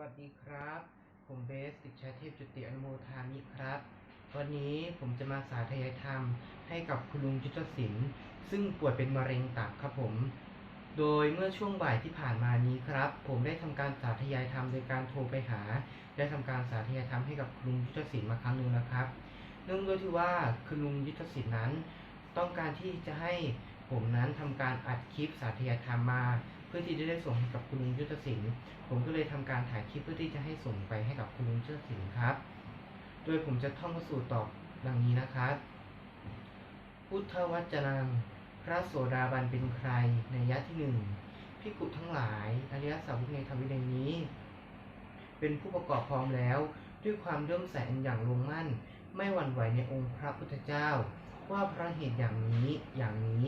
วัสดีครับ ผมเบสติดชาเทพจุติอนุโมทามิครับ วันนี้ผมจะมาสาธยายธรรมให้กับคุณลุงยุทธศิลป์ซึ่งป่วยเป็นมะเร็งตับครับผม โดยเมื่อช่วงบ่ายที่ผ่านมานี้ครับ ผมได้ทำการสาธยายธรรมโดยการโทรไปหาได้ทำการสาธยายธรรมให้กับคุณลุงยุทธศิลป์มาครั้งหนึ่งแล้วครับ เนื่องด้วยที่ว่าคุณลุงยุทธศิลป์นั้น ต้องการที่จะให้ผมนั้นทำการอัดคลิปสาธยายธรรมมา เพื่อที่จะได้ส่งให้กับคุณลุงยุทธศิลป์ผมก็เลยทำการถ่ายคลิปเพื่อที่จะให้ส่งไปให้กับคุณลุงยุทธศิลป์ครับ โดยผมจะท่องพระสูตรตอบดังนี้นะครับพุทธวจนัง พระโสดาบันเป็นใครในยะที่หนึ่งพิกุทั้งหลายอริยสาวกในธรรมวินัยนี้ เป็นผู้ประกอบพร้อมแล้ว ด้วยความเลื่มใสอันอย่างลงมั่น ไม่หวั่นไหวในองค์พระพุทธเจ้า ว่าพระเหตุอย่างนี้อย่างนี้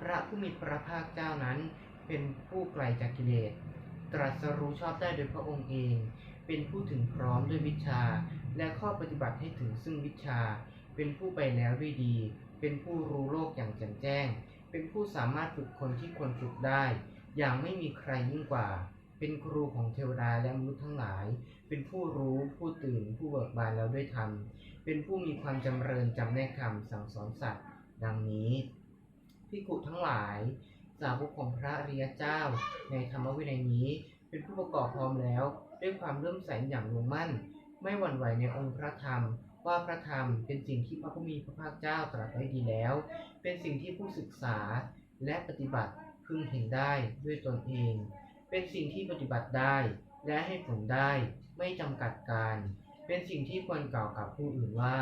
พระผู้มีพระภาคเจ้านั้น เป็นผู้ไกลจากกิเลส ตรัสรู้ชอบได้โดยพระองค์เอง เป็นผู้ถึงพร้อมด้วยวิชา และข้อปฏิบัติให้ถึงซึ่งวิชา เป็นผู้ไปแล้วด้วยดี เป็นผู้รู้โลกอย่างแจ่มแจ้ง เป็นผู้สามารถฝึกคนที่ควรฝึกได้ อย่างไม่มีใครยิ่งกว่า เป็นครูของเทวดาและมนุษย์ทั้งหลาย เป็นผู้รู้ ผู้ตื่น ผู้เบิกบานแล้วด้วยธรรม เป็นผู้มีความจำเริญจำแนกธรรมสั่งสอนสัตว์ ดังนี้พิกุทั้งหลาย สาวกของพระอริยเจ้า ในธรรมวินัยนี้ เป็นผู้ประกอบพร้อมแล้ว ด้วยความเริ่อมใสอย่างลงมั่น ไม่หวั่นไหวในองค์พระธรรม ว่าพระธรรมเป็นสิ่งที่พระผู้มีพระภาคเจ้าตรัสไว้ดีแล้ว เป็นสิ่งที่ผู้ศึกษาและปฏิบัติพึงเห็นได้ด้วยตนเอง เป็นสิ่งที่ปฏิบัติได้และให้ผลได้ไม่จำกัดการ เป็นสิ่งที่ควรกล่าวกับผู้อื่นว่า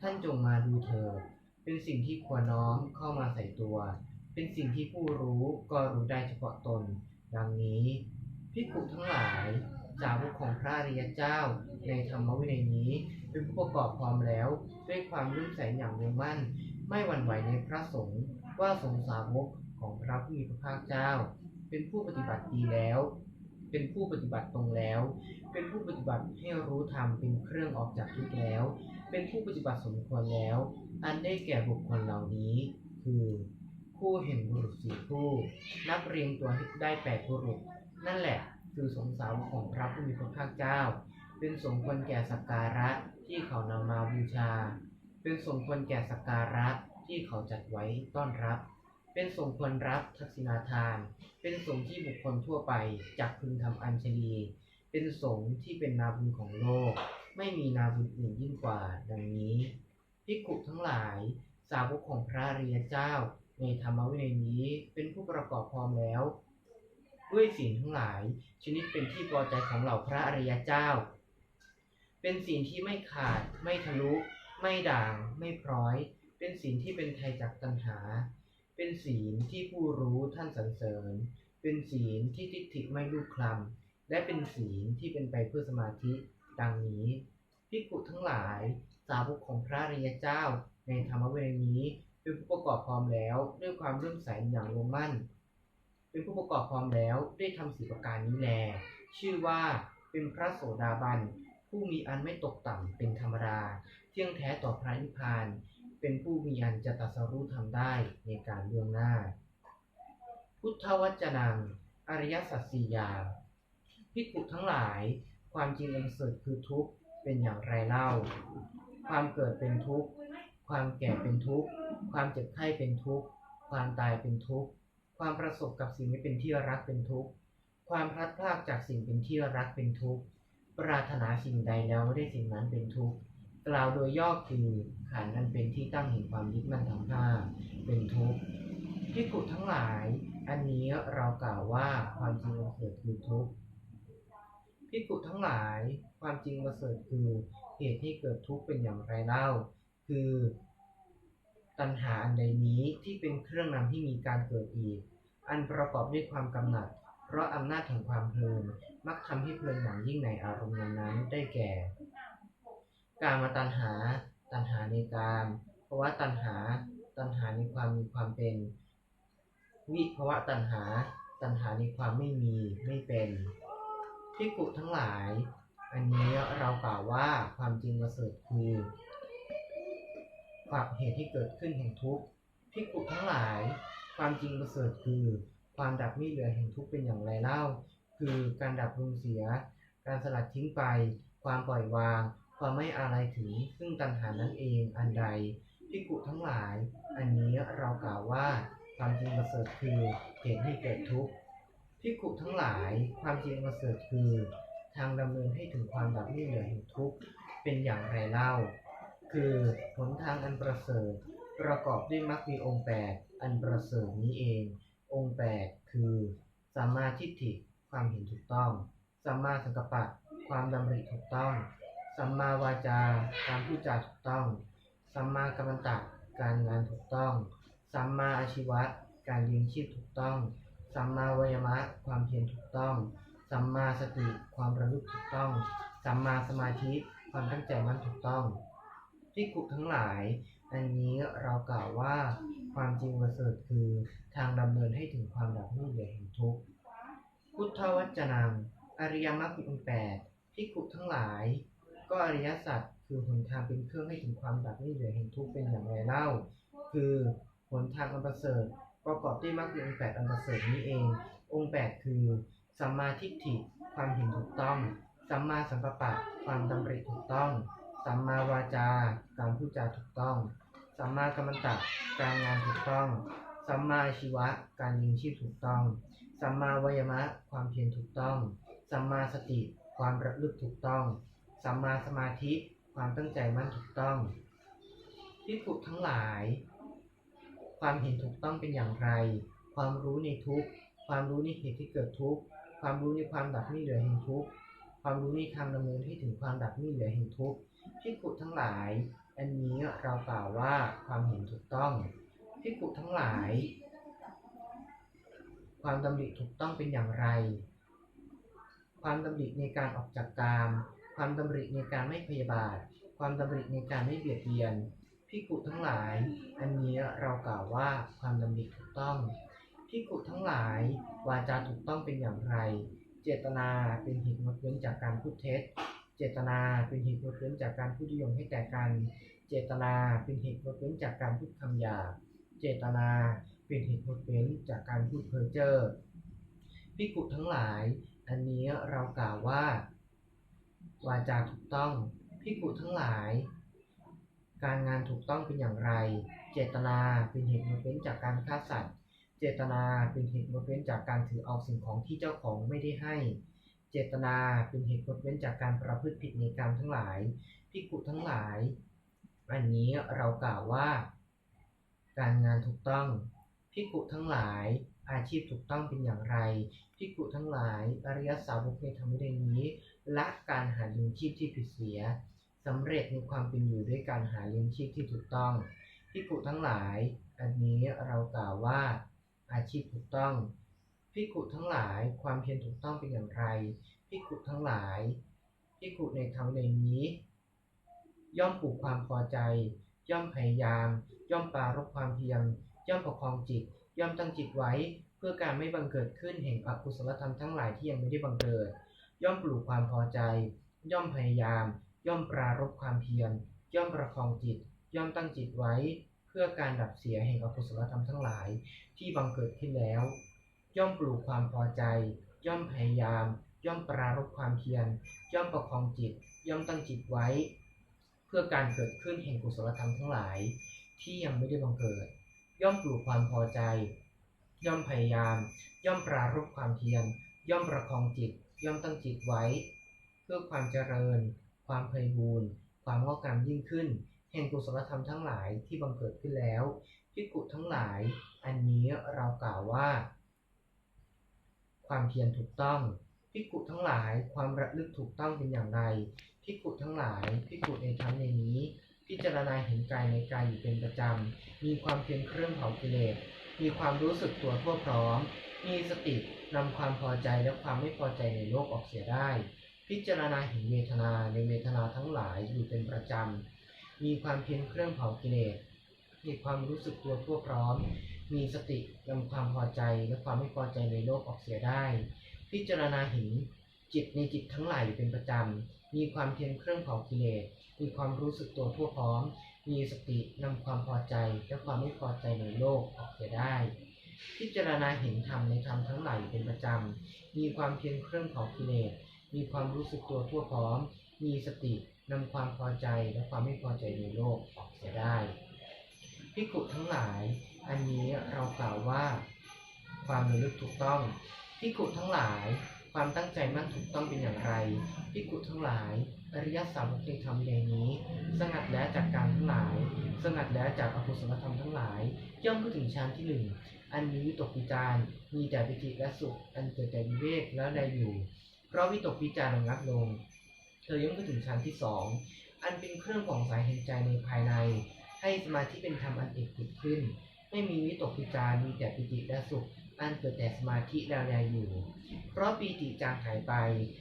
ท่านจงมาดูเถิดเป็นสิ่งที่ควรน้อมเข้ามาใส่ตัว เป็นสิ่งที่ผู้รู้ก็รู้ได้เฉพาะตน ดังนี้พิกุทั้งหลาย สาวกของพระอริยเจ้า ในธรรมวินัยนี้เป็นผู้ประกอบพร้อมแล้ว ด้วยความรุ่มใสอย่างมุ่งมั่น ไม่หวั่นไหวในพระสงฆ์ว่าสงสาวกของพระผู้มีพระภาคเจ้า เป็นผู้ปฏิบัติดีแล้ว เป็นผู้ปฏิบัติตรงแล้ว เป็นผู้ปฏิบัติให้รู้ธรรมเป็นเครื่องออกจากทุกข์แล้ว เป็นผู้ปฏิบัติสมควรแล้ว อันได้แก่บุคคลเหล่านี้ คือ คู่เห็นบุรุษสี่คู่ นับเรียงตัวได้แปดบุรุษ นั่นแหละคือสงสาวของพระผู้มีพระภาคเจ้า เป็นสมควรแก่สักการะที่เขานำมาบูชา เป็นสมควรแก่สักการะที่เขาจัดไว้ต้อนรับ เป็นสมควรรับทักษิณาทาน เป็นสงฆ์ที่บุคคลทั่วไปจักพึงทำอัญชลี เป็นสงฆ์ที่เป็นนาบุญของโลก ไม่มีนาบุญอื่นยิ่งกว่าดังนี้ภิกขุทั้งหลาย สาวกของพระอริยเจ้า ในธรรมวินัยนี้เป็นผู้ประกอบพร้อมแล้ว ด้วยสิ่งทั้งหลาย ชนิดเป็นที่พอใจของเหล่าพระอริยเจ้า เป็นสิ่งที่ไม่ขาด ไม่ทะลุ ไม่ด่าง ไม่พร้อย เป็นสิ่งที่เป็นไทยจากตัณหา เป็นศีลที่ผู้รู้ท่านสรรเสริญ เป็นศีลที่ทิฏฐิไม่ลุกคลำและเป็นศีลที่เป็นไปเพื่อสมาธิดังนี้พิกุทั้งหลายสาวกของพระอริยเจ้า ในธรรมวินัยนี้ เป็นผู้ประกอบพร้อมแล้วด้วยความเรื่มใสอย่างลงมั่น เป็นผู้ประกอบพร้อมแล้วด้วยทำสีประการนี้แล ชื่อว่าเป็นพระโสดาบัน ผู้มีอันไม่ตกต่ำเป็นธรรมดา เที่ยงแท้ต่อพระนิพพาน เป็นผู้มีอันจะตัสรู้ทำได้ในการเบื้องหน้า พุทธวจนัง อริยสัจสี่อย่างพิกุทั้งหลาย ความจริงอันเสริฐคือทุกข์เป็นอย่างไรเล่า ความเกิดเป็นทุกข์ ความแก่เป็นทุกข์ ความเจ็บไข้เป็นทุกข์ ความตายเป็นทุกข์ ความประสบกับสิ่งไม่เป็นที่รักเป็นทุกข์ ความพลัดพรากจากสิ่งเป็นที่รักเป็นทุกข์ ปรารถนาสิ่งใดแล้วไม่ได้สิ่งนั้นเป็นทุกข์ กล่าวโดยย่อคือขันนั้นเป็นที่ตั้งแห่งความยึดมั่นทั้งห้าเป็นทุกข์พิกุทั้งหลาย อันนี้เรากล่าวว่าความจริงมันเกิดคือทุกข์พิกุทั้งหลาย ความจริงประเสริฐคือเหตุให้เกิดทุกข์เป็นอย่างไรเล่า คือ ตัณหาอันใดนี้ที่เป็นเครื่องนำให้มีการเกิดอีก อันประกอบด้วยความกำหนัด เพราะอำนาจแห่งความเพลินมักทำให้เพลินอย่างยิ่งในอารมณ์นั้นได้แก่ การมาตัณหา ตัณหาในการภาวะตัณหา ตัณหาในความมีความเป็น วิภาวะตัณหา ตัณหาในความไม่มีไม่เป็นพิกุทั้งหลาย อันนี้เรากล่าวว่าความจริงประเสริฐคือ ความเหตุที่เกิดขึ้นแห่งทุกข์พิกุทั้งหลาย ความจริงประเสริฐคือ ความดับไม่เหลือแห่งทุกข์เป็นอย่างไรเล่า คือการดับลงเสีย การสลัดทิ้งไป ความปล่อยวาง ความไม่อาลัยถึง ซึ่งตัณหานั่นเองอันใดพิกุทั้งหลาย อันนี้เรากล่าวว่า ความจริงประเสริฐคือเหตุให้เกิดทุกข์พิกุทั้งหลาย ความจริงประเสริฐคือ ทางดำเนินให้ถึงความดับไม่เหลือแห่งทุกข์เป็นอย่างไรเล่า คือหนทางอันประเสริฐ ประกอบด้วยมรรคมีองค์แปดอันประเสริฐนี้เอง องค์แปดคือสัมมาทิฏฐิความเห็นถูกต้องสัมมาสังกัปปะความดำริถูกต้องสัมมาวาจาการพูดจาถูกต้องสัมมากัมมันตะการงานถูกต้องสัมมาอาชีวะการเลี้ยงชีพถูกต้องสัมมาวายมะความเพียรถูกต้องสัมมาสติความระลึกถูกต้องสัมมาสมาธิความตั้งใจมั่นถูกต้อง ที่กุทั้งหลาย อันนี้เรากล่าวว่าความจริงประเสริฐคือทางดำเนินให้ถึงความดับไม่เหลือแห่งทุกข์พุทธวจนัง อริยมรรคมีองค์แปดพิกุทั้งหลาย ก็อริยสัจคือหนทางเป็นเครื่องให้ถึงความดับไม่เหลือแห่งทุกข์เป็นอย่างไรเล่า คือหนทางอันประเสริฐประกอบด้วยมรรคมีองค์แปดอันประเสริฐนี้เอง องค์แปดคือสัมมาทิฏฐิความเห็นถูกต้อง สัมมาสังกัปปะความดำริถูกต้อง สัมมาวาจาการพูดจาถูกต้อง สัมมากัมมันตะการงานถูกต้อง สัมมาอาชีวะการยิงชีพถูกต้อง สัมมาวายมะความเพียรถูกต้อง สัมมาสติความระลึกถูกต้อง สัมมาสมาธิความตั้งใจมั่นถูกต้องที่ถูกทั้งหลาย ความเห็นถูกต้องเป็นอย่างไร ความรู้ในทุกความรู้ในเหตุที่เกิดทุกความรู้ในความดับไม่เหลือแห่งทุกความรู้ในทางดำเนินให้ถึงความดับไม่เหลือแห่งทุกข์ พิกุทั้งหลาย อันนี้เรากล่าวว่าความเห็นถูกต้องพิกุทั้งหลาย ความดำริถูกต้องเป็นอย่างไร ความดำริในการออกจากกาม ความดำริในการไม่พยาบาท ความดำริในการไม่เบียดเบียนพิกุทั้งหลาย อันนี้เรากล่าวว่าความดำริถูกต้องพิกุทั้งหลาย วาจาถูกต้องเป็นอย่างไร เจตนาเป็นเหตุงดเว้นจากการพูดเท็จ เจตนาเป็นเหตุงดเว้นจากการพูดยุยงให้แก่กัน เจตนาเป็นเหตุงดเว้นจากการพูดคำหยาบเจตนาเป็นเหตุงดเว้นจากการพูดเพ้อเจ้อพิกุทั้งหลาย อันนี้เรากล่าวว่า วาจาถูกต้องพิกุทั้งหลาย การงานถูกต้องเป็นอย่างไร เจตนาเป็นเหตุงดเว้นจากการฆ่าสัตว์ เจตนาเป็นเหตุงดเว้นจากการถือเอาสิ่งของที่เจ้าของไม่ได้ให้ เจตนาเป็นเหตุงดเว้นจากการประพฤติผิดในกรรมทั้งหลายพิกุทั้งหลาย อันนี้เรากล่าวว่า การงานถูกต้องพิกุทั้งหลาย อาชีพถูกต้องเป็นอย่างไรพิกุทั้งหลายอริยสาวกในธรรมวินัยนี้ละการหาเลี้ยงชีพที่ผิดเสียสำเร็จในความเป็นอยู่ด้วยการหาเลี้ยงชีพที่ถูกต้องพิกุทั้งหลาย อันนี้เรากล่าวว่า อาชีพถูกต้อง พิกุทั้งหลายความเพียรถูกต้องเป็นอย่างไรพิกุทั้งหลายพิกุในธรรมในนี้ ย่อมปลูกความพอใจ ย่อมพยายาม ย่อมปรารบความเพียรย่อมประคองจิต ย่อมตั้งจิตไว้ เพื่อการไม่บังเกิดขึ้นแห่งอกุศลธรรมทั้งหลายที่ยังไม่ได้บังเกิด ย่อมปลูกความพอใจ ย่อมพยายาม ย่อมปรารบความเพียรย่อมประคองจิต ย่อมตั้งจิตไว้ เพื่อการดับเสียแห่งอกุศลธรรมทั้งหลายที่บังเกิดขึ้นแล้ว ย่อมปลูกความพอใจ ย่อมพยายาม ย่อมปรารบความเพียร ย่อมประคองจิต ย่อมตั้งจิตไว้ เพื่อการเกิดขึ้นแห่งกุศลธรรมทั้งหลาย ที่ยังไม่ได้บังเกิด ย่อมปลูกความพอใจ ย่อมพยายาม ย่อมปรารบความเพียร ย่อมประคองจิต ย่อมตั้งจิตไว้ เพื่อความเจริญ ความไพบูรณ์ความงอกงามยิ่งขึ้น แห่งกุศลธรรมทั้งหลายที่บังเกิดขึ้นแล้วพิกุทั้งหลาย อันนี้เรากล่าวว่า ความเพียรถูกต้องพิกุทั้งหลายความระลึกถูกต้องเป็นอย่างไรพิกุทั้งหลายพิกุในธรรมในนี้ พิจารณาเห็นกายในกายอยู่เป็นประจำ มีความเพียรเครื่องเผากิเลสมีความรู้สึกตัวทั่วพร้อม มีสตินำความพอใจและความไม่พอใจในโลกออกเสียได้ พิจารณาเห็นเวทนาในเวทนาทั้งหลายอยู่เป็นประจำ มีความเพียรเครื่องเผากิเลสมีความรู้สึกตัวทั่วพร้อม มีสตินำความพอใจและความไม่พอใจในโลกออกเสียได้ พิจารณาเห็นจิตในจิตทั้งหลายอยู่เป็นประจำ มีความเพียรเครื่องเผากิเลส มีความรู้สึกตัวทั่วพร้อม มีสตินำความพอใจและความไม่พอใจในโลกออกเสียได้ พิจารณาเห็นธรรมในธรรมทั้งหลายอยู่เป็นประจำ มีความเพียรเครื่องเผากิเลส มีความรู้สึกตัวทั่วพร้อม มีสตินำความพอใจและความไม่พอใจในโลกออกเสียได้พิกุทั้งหลาย อันนี้เรากล่าวว่า ความระลึกถูกต้องพิกุทั้งหลาย ความตั้งใจมั่นถูกต้องเป็นอย่างไรพิกุทั้งหลายอริยสัมมาธรรมในนี้ สงัดแล้วจากการทั้งหลาย สงัดแล้วจากอกุศลธรรมทั้งหลาย ย่อมเข้าถึงฌานที่หนึ่งอันนี้วิตกวิจารมีแต่ปิติและสุข อันเกิดแต่วิเวกแล้วได้อยู่ เพราะวิตกวิจารระงับลง เธอย่อมเข้าถึงฌานที่สองอันเป็นเครื่องของสายแห่งใจในภายใน ให้สมาธิเป็นธรรมอันเอกเกิดขึ้น ไม่มีวิตกวิจารมีแต่ปิติและสุข อันเกิดแต่สมาธิแล้วแลอยู่ เพราะปีติจางหายไป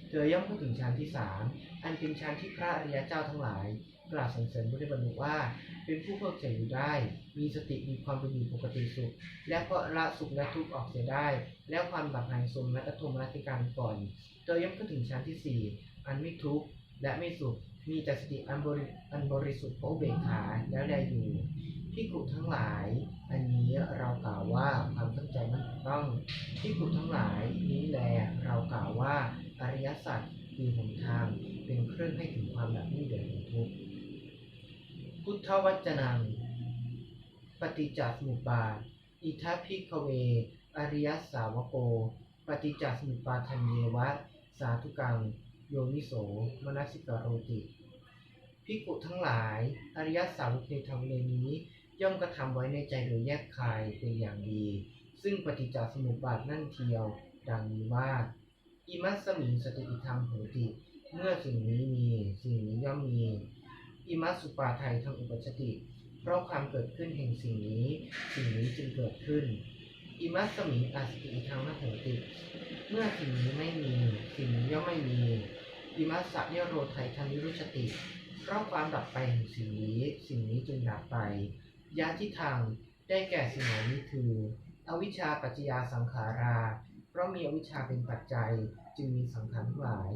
เธอย่อมเข้าถึงฌานที่สามอันเป็นฌานที่พระอริยเจ้าทั้งหลายกล่าวสรรเสริญบุริบรรลุว่า เป็นผู้เข้าใจอยู่ได้ มีสติมีความเป็นอยู่ปกติสุข และก็ละสุขและทุกข์ออกเสียได้ แล้วความดับแห่งสมและอธรรมนัติการก่อนเธอย่อมเข้าถึงฌานที่สี่อันไม่ทุกข์และไม่สุข มีแต่สติอันบริอันบริสุทธิ์เพราะอุเบกขาแล้วแลอยู่ พิกุทั้งหลาย อันนี้เรากล่าวว่าความตั้งใจมันถูกต้องพิกุทั้งหลายนี้แลเรากล่าวว่าอริยสัจคือหนทางเป็นเครื่องให้ถึงความดับไม่เดือดทุกข์พุทธวจนัง ปฏิจจสมุปบาท อิทัพพิกเว อริยสาวโก ปฏิจจสมุปบาทันเยวะ สาธุกัง โยนิโส มนัสิกโรติพิกุทั้งหลาย อริยสาวกในธรรมในนี้ ย่อมกระทำไว้ในใจโดยแยกคายเป็นอย่างดี ซึ่งปฏิจจสมุปบาทนั่นเทียว ดังนี้ว่า อิมัสมิงสติธรรมโหติ เมื่อสิ่งนี้มีสิ่งนี้ย่อมมี อิมัสสุปาไทยทางอุปชติ เพราะความเกิดขึ้นแห่งสิ่งนี้ สิ่งนี้จึงเกิดขึ้น อิมัสมิงอาสติทางนโหติ เมื่อสิ่งนี้ไม่มี สิ่งนี้ย่อมไม่มี อิมัสสะเนโรไทยทางนิรุชติ เพราะความดับไปแห่งสิ่งนี้ สิ่งนี้จึงดับไป ยาที่ทางได้แก่สิ่งเหล่านี้คือ อวิชชาปัจจยาสังขารา เพราะมีอวิชชาเป็นปัจจัยจึงมีสังขารทั้งหลาย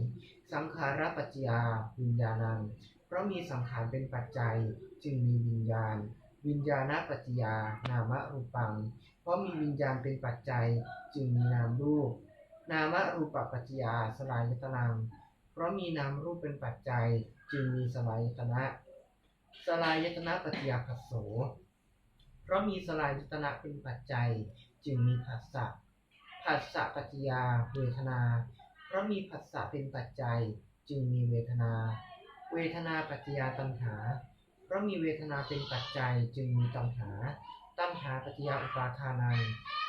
สังขาระปัจจยาวิญญาณัง เพราะมีสังขารเป็นปัจจัยจึงมีวิญญาณ วิญญาณปัจจยานามรูปัง เพราะมีวิญญาณเป็นปัจจัยจึงมีนามรูป นามรูปปัจจยาสลายตนัง เพราะมีนามรูปเป็นปัจจัยจึงมีสลายตนะ สลายตนะปัจจยาผัสโส เพราะมีสลายตนะเป็นปัจจัย จึงมีผัสสะผัสสะปัจจยาเวทนา เพราะมีผัสสะเป็นปัจจัย จึงมีเวทนา เวทนาปัจจยาตัณหา เพราะมีเวทนาเป็นปัจจัย จึงมีตัณหา ตัณหาปัจจยาอุปาทานัง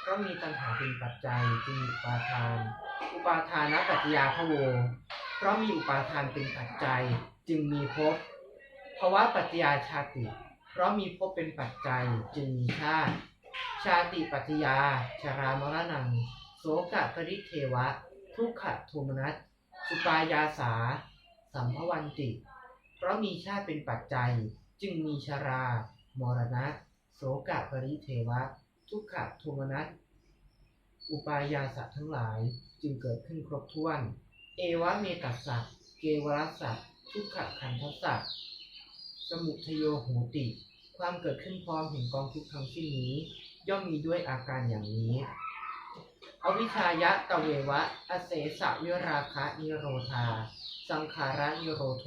เพราะมีตัณหาเป็นปัจจัย จึงมีอุปาทาน อุปาทานะปัจจยาพะโว เพราะมีอุปาทานเป็นปัจจัย จึงมีภพภาวะปัจจยาชาติ เพราะมีภพเป็นปัจจัยจึงมีชาติ ชาติปัจจยา ชรามรณัง โสกะปริเทวะ ทุกขโทมนัส สุปายาสา สัมภวันติ เพราะมีชาติเป็นปัจจัย จึงมีชรา มรณะ โสกะปริเทวะ ทุกขโทมนัส อุปายาสะทั้งหลายจึงเกิดขึ้นครบถ้วน เอวะเมตัสสะ เกวรัสสะ ทุกขขันธัสสะ มุทโยโหติ ความเกิดขึ้นพร้อมแห่งกองทุกข์ทั้งสิ้นนี้ ย่อมมีด้วยอาการอย่างนี้อวิชายะตะเววะ อเสสะวิราคะนิโรธา สังขาระนิโรโท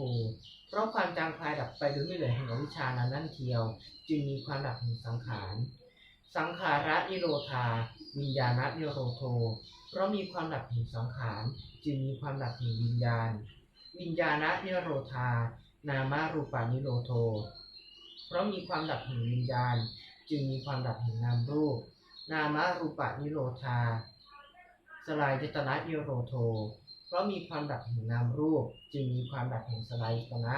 เพราะความจางคลายดับไปโดยไม่เหลือแห่งอวิชชานั้นนั่นเทียว จึงมีความดับแห่งสังขาร สังขาระนิโรธาวิญญาณนิโรโท เพราะมีความดับแห่งสังขาร จึงมีความดับแห่งวิญญาณ วิญญาณนิโรธา นามารูปานิโรโท เพราะมีความดับแห่งวิญญาณ จึงมีความดับแห่งนามรูป นามารูปานิโรธา สลายยตนะนิโรโท เพราะมีความดับแห่งนามรูป จึงมีความดับแห่งสลายยตนะ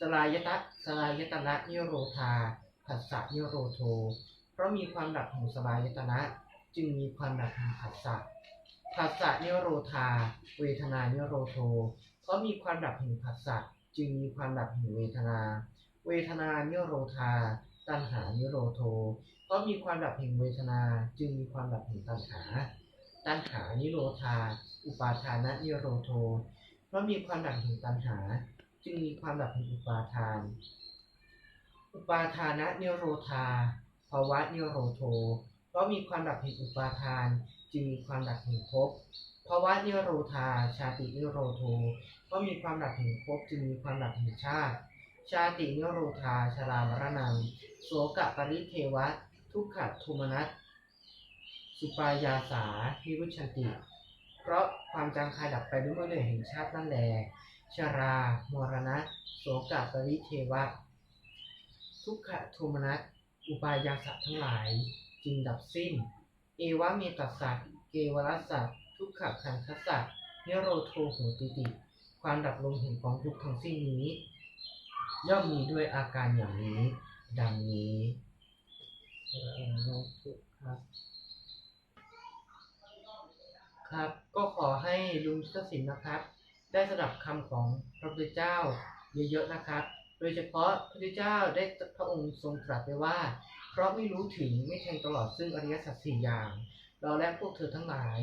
สลายยตะสลายยตนะนิโรธาผัสสะนิโรโท เพราะมีความดับแห่งสลายยตนะ จึงมีความดับแห่งผัสสะผัสสะนิโรธา เวทนานิโรโท เพราะมีความดับแห่งผัสสะ จึงมีความดับแห่งเวทนา เวทนานิโรธา ตัณหานิโรโท เพราะมีความดับแห่งเวทนา จึงมีความดับแห่งตัณหา ตัณหานิโรธา อุปาทานะนิโรโท เพราะมีความดับแห่งตัณหา จึงมีความดับแห่งอุปาทาน อุปาทานะนิโรธา ภาวะนิโรโท เพราะมีความดับแห่งอุปาทาน จึงมีความดับแห่งภพ เพราะว่านิโรธาชาตินิโรโทก็มีความดับแห่งภพจึงมีความดับแห่งชาติ ชาตินิโรธาชรามรณังโสกะปริเทวะ ทุกขโทมนัสสุปายาสาวิรุชันติ เพราะความจางคายดับไปด้วยเมื่อเดือนแห่งชาตินั่นแหลชรามรณะโสกะปริเทวะ ทุกขโทมนัสอุปายาสะทั้งหลายจึงดับสิ้น เอวะเมตัสสะเกวรัสสะ ทุกขขันทัสสะนิโรโทโหติติ ความดับลงแห่งกองทุกข์ทั้งสิ้นนี้ ย่อมมีด้วยอาการอย่างนี้ ดังนี้เออทุกข์ครับครับ ก็ขอให้ลุงทศิลป์นะครับ ได้สดับคำของพระพุทธเจ้าเยอะๆนะครับ โดยเฉพาะพระพุทธเจ้าได้พระองค์ทรงตรัสไว้ว่า เพราะไม่รู้ถึงไม่แทงตลอดซึ่งอริยสัจสี่อย่าง เราและพวกเธอทั้งหลาย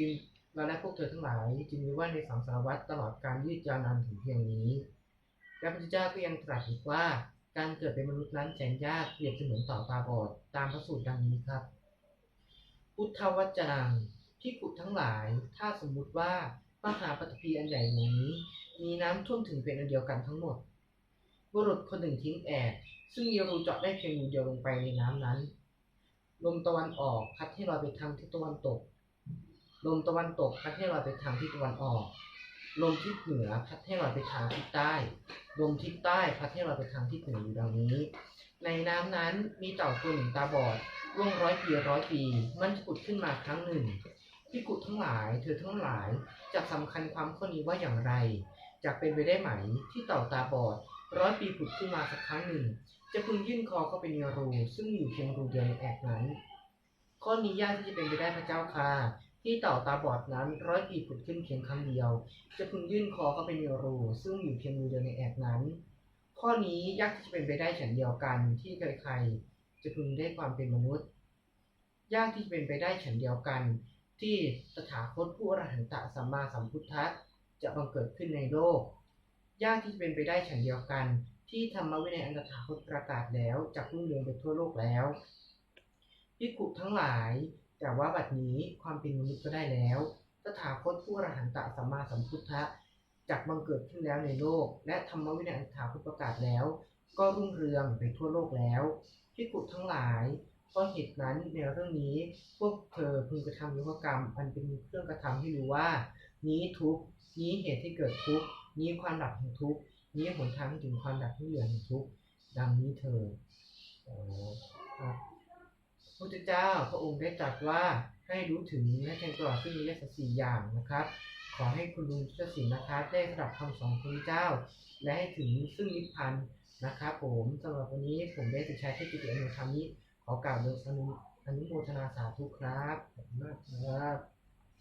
จึงเราและพวกเธอทั้งหลายจึงมีว่าในสังสารวัฏตลอดการยืดยาวนานถึงเพียงนี้และพระพุทธเจ้าก็ยังตรัสอีกว่าการเกิดเป็นมนุษย์นั้นแสนยากเปรียบเสมือนต่อตาบอดตามพระสูตรดังนี้ครับ พุทธวจนังที่ขุทั้งหลาย ถ้าสมมุติว่ามหาปฐพีอันใหญ่หนี้ มีน้ำท่วมถึงเป็นอันเดียวกันทั้งหมด บุรุษคนหนึ่งทิ้งแอกซึ่งเยรูเจาะได้เพียงมือเดียวลงไปในน้ำนั้น ลมตะวันออกพัดให้ลอยไปทางทิศตะวันตก ลมตะวันตกพัดให้ลอยไปทางทิศตะวันออก ลมทิศเหนือพัดให้ลอยไปทางทิศใต้ ลมทิศใต้พัดให้ลอยไปทางทิศเหนืออยู่ดังนี้ ในน้ำนั้นมีเต่าตัวหนึ่งตาบอดร่วงร้อยปีร้อยปี มันจะผุดขึ้นมาครั้งหนึ่งที่กุทั้งหลาย เธอทั้งหลายจะสำคัญความข้อนี้ว่าอย่างไรจะเป็นไปได้ไหมที่เต่าตาบอดร้อยปีผุดขึ้นมาสักครั้งหนึ่ง จะพึงยื่นคอเข้าไปในรู ซึ่งอยู่เพียงรูเดียวในแอกนั้น ข้อนี้ยากที่จะเป็นไปได้พระเจ้าค่ะ ที่เต่าตาบอดนั้นร้อยปีผุดขึ้นเพียงครั้งเดียว จะพึงยื่นคอเข้าไปในรู ซึ่งอยู่เพียงรูเดียวในแอกนั้น ข้อนี้ยากที่จะเป็นไปได้เช่นเดียวกันที่ใครๆจะพึงได้ความเป็นมนุษย์ ยากที่จะเป็นไปได้เช่นเดียวกัน ที่ตถาคตผู้อรหันตสัมมาสัมพุทธะจะบังเกิดขึ้นในโลก ยากที่จะเป็นไปได้เช่นเดียวกัน ที่ธรรมวินัยอันตถาคตประกาศแล้วจะรุ่งเรืองไปทั่วโลกแล้วพิกุทั้งหลาย แต่ว่าบัดนี้ความเป็นมนุษย์ก็ได้แล้วตถาคตผู้อรหันตสัมมาสัมพุทธะจักบังเกิดขึ้นแล้วในโลก และธรรมวินัยอันตถาคตประกาศแล้ว ก็รุ่งเรืองไปทั่วโลกแล้วพิกุทั้งหลายเพราะเหตุนั้นในเรื่องนี้พวกเธอพึงกระทำยุกกรรมอันเป็นเครื่องกระทำให้รู้ว่า นี้ทุกนี้เหตุที่เกิดทุกนี้ความดับแห่งทุกนี้หนทางถึงความดับที่เหลือแห่งทุกดังนี้เธอโอ้ครับ พระพุทธเจ้าพระองค์ได้ตรัสว่าให้รู้ถึงและแทงตลอดซึ่งมีเลขสี่อย่างนะครับ ขอให้คุณลุงเจ้าสินนะครับได้สดับคำสอนของพระเจ้า และให้ถึงซึ่งนิพพานนะครับผมสำหรับวันนี้ผมได้ติดใช้เทคนิคอนุธรรมนี้ ขอกล่าวโดยอนุอนุโมทนาสาธุครับขอบคุณมากครับ